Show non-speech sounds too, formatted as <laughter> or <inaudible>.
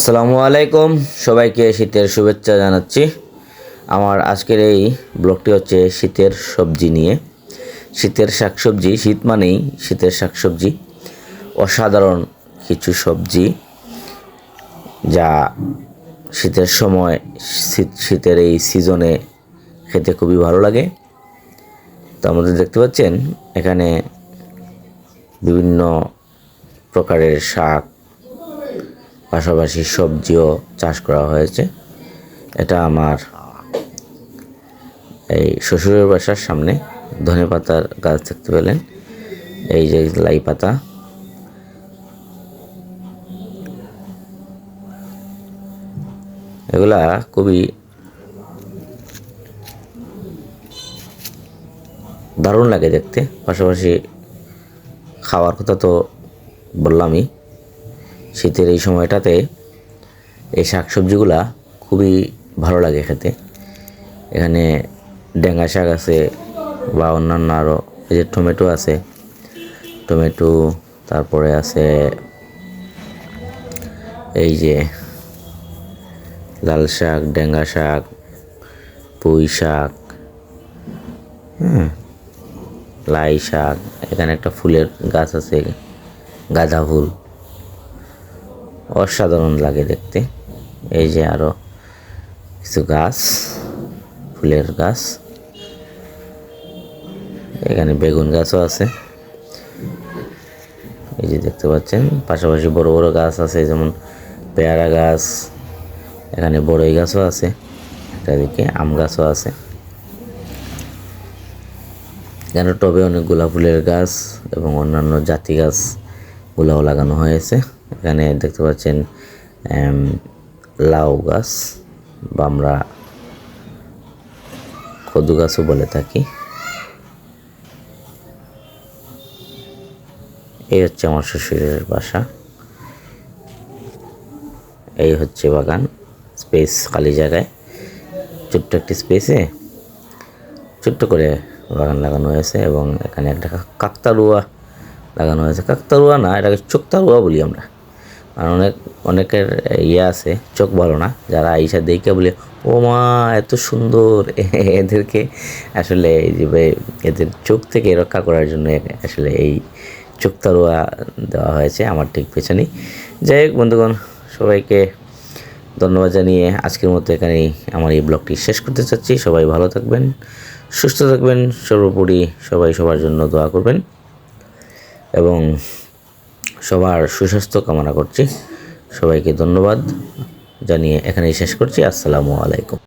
আসসালামু আলাইকুম। সবাইকে শীতের শুভেচ্ছা জানাচ্ছি। আমার আজকের এই ব্লগটি হচ্ছে শীতের সবজি নিয়ে। শীতের শাকসবজি, শীত মানেই শীতের শাকসবজি। অসাধারণ কিছু সবজি যা শীতের সময় শীত শীতের এই সিজনে খেতে খুবই ভালো লাগে। তো আমাদের দেখতে পাচ্ছেন, এখানে বিভিন্ন প্রকারের শাক পাশাপাশি সবজিও চাষ করা হয়েছে। এটা আমার এই শ্বশুরের বাসার সামনে। ধনে পাতার গাছ দেখতে পেলেন। এই যে লাই পাতা। এগুলা খুবই দারুণ লাগে দেখতে। পাশাপাশি খাওয়ার কথা তো বললামই। শীতের এই সময়টাতে এই শাকসবজিগুলা খুবই ভালো লাগে খেতে। এখানে ডেঙ্গা শাক আছে বা অন্যান্য আরও এই যে টমেটো আছে, টমেটো, তারপরে আছে এই যে লাল শাক, ডেঙ্গা শাক, পুঁই শাক লাই শাক, এখানে একটা ফুলের গাছ আছে, গাঁদা ফুল। অসাধারণ লাগে দেখতে। এই যে আরও কিছু গাছ, ফুলের গাছ। এখানে বেগুন গাছও আছে। এই যে দেখতে পাচ্ছেন, পাশাপাশি বড় বড় গাছ আছে, যেমন পেয়ারা গাছ, এখানে বড়ই গাছও আছে, একটা দিকে আম গাছও আছে। এখানে টবে অনেক গোলাপ ফুলের গাছ এবং অন্যান্য জাতি গাছগুলাও লাগানো হয়েছে। এখানে দেখতে পাচ্ছেন লাউ গাছ, বা আমরা কদু গাছও বলে থাকি। এই হচ্ছে আমার শ্বশুরের বাসা। এই হচ্ছে বাগান, স্পেস খালি জায়গায়। ছোট্ট একটি স্পেসে ছোট্ট করে বাগান লাগানো হয়েছে এবং এখানে একটা কাকতারুয়া লাগানো হয়েছে। কাকতারুয়া না, এটাকে চোখতারুয়া বলি আমরা। আর অনেক, অনেকের ইয়ে আছে, চোখ ভালো না, যারা আইসা দেখে বলে, ও মা, এত সুন্দর। <laughs> এদেরকে আসলে এদের চোখ থেকে রক্ষা করার জন্য আসলে এই চোখ চোখতারুয়া দেওয়া হয়েছে আমার ঠিক পেছনেই। যাই হোক বন্ধুগণ, সবাইকে ধন্যবাদ জানিয়ে আজকের মতো এখানেই আমার এই ব্লগটি শেষ করতে চাচ্ছি। সবাই ভালো থাকবেন, সুস্থ থাকবেন, সর্বোপরি সবাই সবার জন্য দোয়া করবেন। এবং সবার সুস্বাস্থ্য কামনা করছি। সবাইকে ধন্যবাদ। জানিয়ে এখানেই শেষ করছি। আসসালামু আলাইকুম।